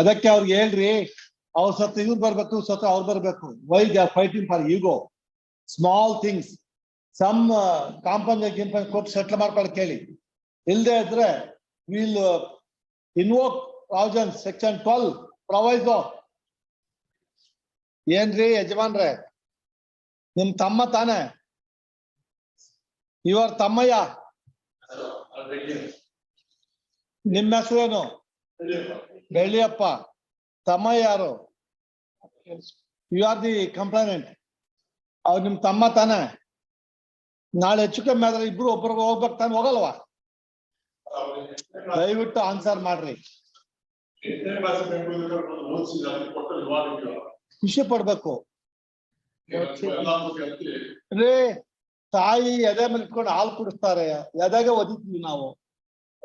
ಅದಕ್ಕೆ ಅವ್ರಿಗೆ ಹೇಳ್ರಿ ಅವ್ರ ಸತ್ತು ಇವ್ರು ಬರ್ಬೇಕು ಸತ್ತು ಅವ್ರು ಬರ್ಬೇಕು. Why they are fighting for ego small things some compound ಗಿಂಪನ್ ಕೊಟ್ಟು ಸೆಟ್ಲ್ ಮಾಡ್ಕೊಳ್ಳಿ ಕೇಳಿ ಇಲ್ಲದೆ ಇದ್ರೆ will invoke provision section twelve proviso ಏನ್ರಿ ಯಜಮಾನ್ರೆ? ನಿಮ್ ತಮ್ಮ ತಾನೆ? ಇವರ್ ತಮ್ಮಯ್ಯ? ನಿಮ್ಮ ಹೆಸರೇನು? ಬೆಳ್ಳಿಯಪ್ಪ ತಮ್ಮ ಯಾರು ಯು ಆರ್ ದಿ ಕಂಪ್ಲೇನೆಂಟ್ ಅವ್ರು ನಿಮ್ ತಮ್ಮ ತಾನೆ. ನಾಳೆ ಹೆಚ್ಚು ಕಮ್ಮಿ ಆದ್ರೆ ಇಬ್ರು ಒಬ್ರಿಗೆ ಹೋಗ್ಬೇಕು ತಾನೆ ಹೋಗಲ್ವಾ? ದಯವಿಟ್ಟು ಆನ್ಸರ್ ಮಾಡ್ರಿ. ಖುಷಿ ಪಡ್ಬೇಕು. ರೇ, ತಾಯಿ ಎದೆ ಮೇಲೆ ಹಾಲು ಕುಡಿಸ್ತಾರೆ. ಎದೆಗೆ ಒದಿತೀವಿ ನಾವು.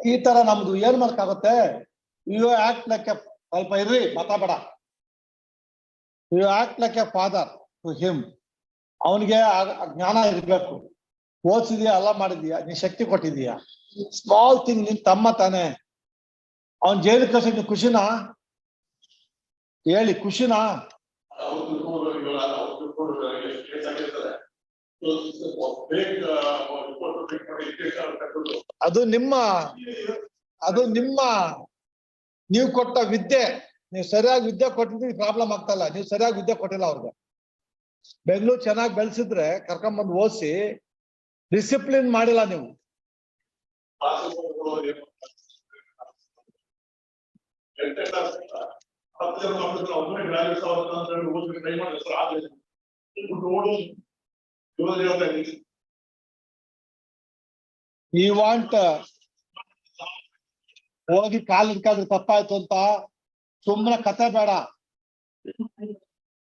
ಈ ತರ ನಮ್ದು ಏನ್ ಮಾಡಕ್ಕಾಗತ್ತೆ ಯು ಆಕ್ಟ್ ಲೈಕ್ ಎ ಸ್ವಲ್ಪ ಇರ್ರಿ ಮಾತಾಡ you act like a father to him ಅವನಿಗೆ ಜ್ಞಾನ ಇರಬೇಕು. ಓದಿಸಿದ್ಯಾ ಎಲ್ಲ ಮಾಡಿದ್ಯಾ, ನೀ ಶಕ್ತಿ ಕೊಟ್ಟಿದೀಯಾ? ಸ್ಮಾಲ್ ಥಿಂಗ್ ನಿನ್ ತಮ್ಮ ತಾನೆ. ಅವನ್ ಜೈಲು ಕಳ್ಸಕ್ಕೆ ಖುಷಿನಾ? ಹೇಳಿ, ಖುಷಿನಾ? ಅದು ನಿಮ್ಮ ಅದು ನಿಮ್ಮ ನೀವು ಕೊಟ್ಟ ವಿದ್ಯೆ ನೀವು ಸರಿಯಾಗಿ ವಿದ್ಯೆ ಕೊಟ್ಟಿದ್ರೆ ಪ್ರಾಬ್ಲಮ್ ಆಗ್ತಲ್ಲ ನೀವು ಸರಿಯಾಗಿ ವಿದ್ಯೆ ಕೊಟ್ಟಿಲ್ಲ ಅವ್ರಿಗೆ. ಬೆಂಗಳೂರು ಚೆನ್ನಾಗಿ ಬೆಳೆಸಿದ್ರೆ ಕರ್ಕೊಂಬಂದು ಓದಿಸಿ ಡಿಸಿಪ್ಲಿನ್ ಮಾಡಿಲ್ಲ ನೀವು. ಈ ವಾಂಟ್ ಹೋಗಿ ಕಾಲ್ ಹಿಡ್ಕಾದ್ರೆ ತಪ್ಪಾಯ್ತು ಅಂತ ಸುಮ್ಮನೆ ಕತೆ ಬೇಡ.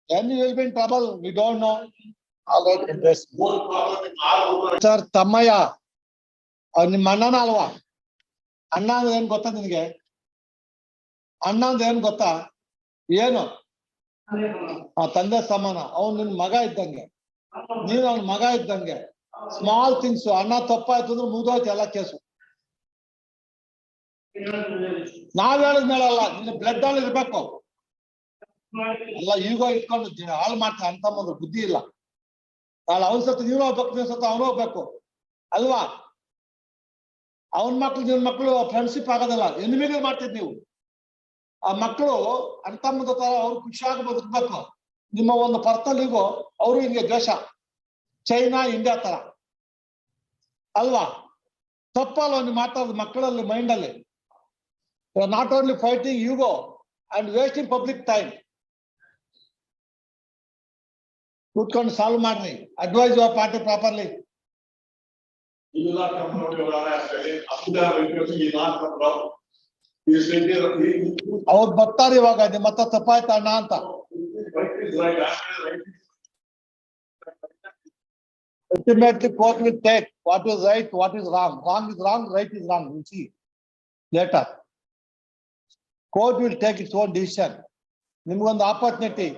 And will be in trouble we don't know sir Thammaiah ಅವ್ರು ನಿಮ್ಮ ಅಣ್ಣನ ಅಲ್ವಾ? ಅಣ್ಣ ಅಂದ್ರೆ ಏನ್ ಗೊತ್ತಾ ನಿನಗೆ? ಅಣ್ಣ ಅಂದ್ರೆ ಏನ್ ಗೊತ್ತಾ? ಏನು? ಆ ತಂದೆ ಸಮಾನ. ಅವ್ನು ನಿನ್ ಮಗ ಇದ್ದಂಗೆ. ನೀನ್ ಅವ್ನ ಮಗ ಇದ್ದಂಗೆ. ಸ್ಮಾಲ್ ಥಿಂಗ್ಸ್ ಅಣ್ಣ ತಪ್ಪಾಯ್ತು ಅಂದ್ರೆ ಮುಗ್ದೋಯ್ತು ಎಲ್ಲ ಕೇಸು ನಾವ್ ಹೇಳದ್ ಮೇಲಲ್ಲ ನಿನ್ನ ಬ್ಲಡ್ ಅಲ್ಲಿ ಇರ್ಬೇಕು. ಅಲ್ಲ ಈಗ ಇಟ್ಕೊಂಡು ಹಾಳ್ ಹಾಳು ಮಾಡ್ತಾರೆ ಅಂತ ಒಂದು ಬುದ್ಧಿ ಇಲ್ಲ. ನಾಳೆ ಅವನ್ ಸತ್ತು ನೀನು ಹೋಗ್ಬೇಕು ನೀವ್ ಸತ್ತು ಅವನು ಹೋಗ್ಬೇಕು. ಅಲ್ವಾ? ಅವನ್ ಮಕ್ಳು, ನಿನ್ ಮಕ್ಳು ಫ್ರೆಂಡ್ಶಿಪ್ ಆಗೋದಲ್ಲ. ಎನಿಮಿಗಳು ಮಾಡ್ತಿದ್ ನೀವು. ಆ ಮಕ್ಕಳು ಅಂತಮ್ಮದ ತರ ಅವ್ರು ಖುಷಿಯಾಗಿ ಬದುಕ್ಬೇಕು. ನಿಮ್ಮ ಒಂದು ಪರ್ಸನಲ್ ಈಗೋ ಅವರು ಹಿಂಗೆ ದ್ವೇಷ. ಚೈನಾ, ಇಂಡಿಯಾ ತರ. ಅಲ್ವಾ? ತಪ್ಪಲ್ಲ ನೀವು ಮಾತಾಡೋದು ಮಕ್ಕಳಲ್ಲಿ ಮೈಂಡ್ ಅಲ್ಲಿ not only fighting you go and wasting public time ಕೂತ್ಕೊಂಡು ಸಾಲ್ವ್ ಮಾಡ್ರಿ advise your party properly He will not come out of our aspect, after that, because he will not come out. He is saying there, he, he, ಅವ್ರು ಬರ್ತಾರೆ ಇವಾಗ ನಿಮ್ಮ ಹತ್ರ ತಪ್ಪಾಯ್ತು ಅಣ್ಣ ಅಂತ right is right, after right. ultimately court will take what is right, what is wrong. Wrong is wrong, right is wrong. We'll see later. Court will take its own decision. ನಿಮ್ಗೊಂದು opportunity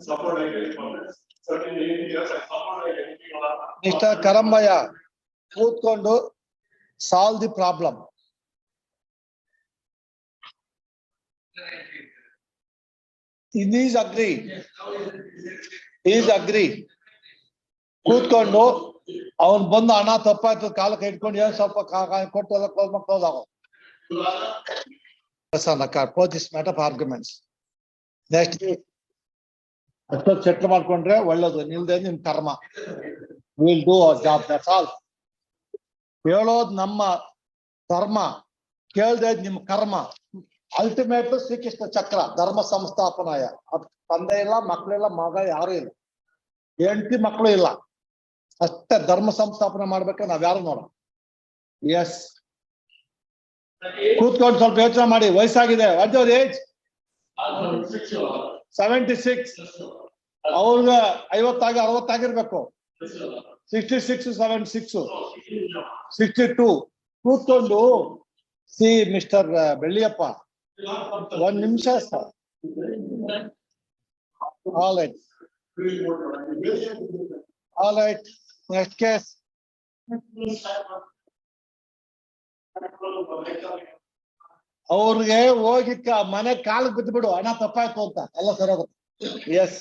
Support like anything, certain areas, I support like anything. Mister Karambaiah ಕೂತ್ಕೊಂಡು solve the problem is agree is agree ಕೂತ್ಕೊಂಡು ಅವನ್ ಬಂದು ಹಣ ತಪ್ಪಾಯ್ತು ಕಾಲಕ್ಕೆ ಇಟ್ಕೊಂಡು ಏನ್ ಸ್ವಲ್ಪ ಕಾ- ಕಾ- ಕೊಟ್ಟು ಎಲ್ಲ ಕ್ಲೋಸ್ ಮಾಡಿ ಕ್ಲೋಸ್ ಆಗೋ for this matter of arguments. Settle ಮಾಡ್ಕೊಂಡ್ರೆ ಒಳ್ಳೇದು ನಿಲ್ದೆ ನಿಮ್ ಕರ್ಮ will do hour job that's all ಹೇಳೋದ್ ನಮ್ಮ ಧರ್ಮ ಕೇಳ್ದೆ ನಿಮ್ ಕರ್ಮ ಅಲ್ಟಿಮೇಟ್ ಶ್ರೀಕೃಷ್ಣ ಚಕ್ರ ಧರ್ಮ ಸಂಸ್ಥಾಪನಾಯ ತಂದೆ ಇಲ್ಲ ಮಕ್ಳಿಲ್ಲ ಮಗ ಯಾರು ಇಲ್ಲ ಹೆಂಡತಿ ಮಕ್ಕಳು ಇಲ್ಲ ಅಷ್ಟೇ ಧರ್ಮ ಸಂಸ್ಥಾಪನೆ ಮಾಡ್ಬೇಕಾದ್ರೆ ನಾವ್ ಯಾರು ನೋಡ ಎಸ್ ಕೂತ್ಕೊಂಡು ಸ್ವಲ್ಪ ಯೋಚನೆ ಮಾಡಿ, ವಯಸ್ಸಾಗಿದೆ. ವಾಟ್ ಏಜ್ ಸೆವೆಂಟಿ ಸಿಕ್ಸ್ ಅವ್ರಿಗ ಐವತ್ತಾಗ ಅರವತ್ತಾಗಿರ್ಬೇಕು. Sixty six seventy six sixty two ಕೂತ್ಕೊಂಡು, ಸಿ, ಮಿಸ್ಟರ್ ಬೆಳ್ಳಿಯಪ್ಪ. ಒಂದ್ ನಿಮಿಷ sir. All right all right next case ಅವ್ರಿಗೆ ಹೋಗಿ ಮನೆ ಕಾಲಕ್ಕೆ ಬಿದ್ದು ಬಿಡು ಹಣ ತಪ್ಪಾಯ್ತು ಅಂತ. ಎಲ್ಲ ಸರಿ ಹೋಗುತ್ತೆ. ಎಸ್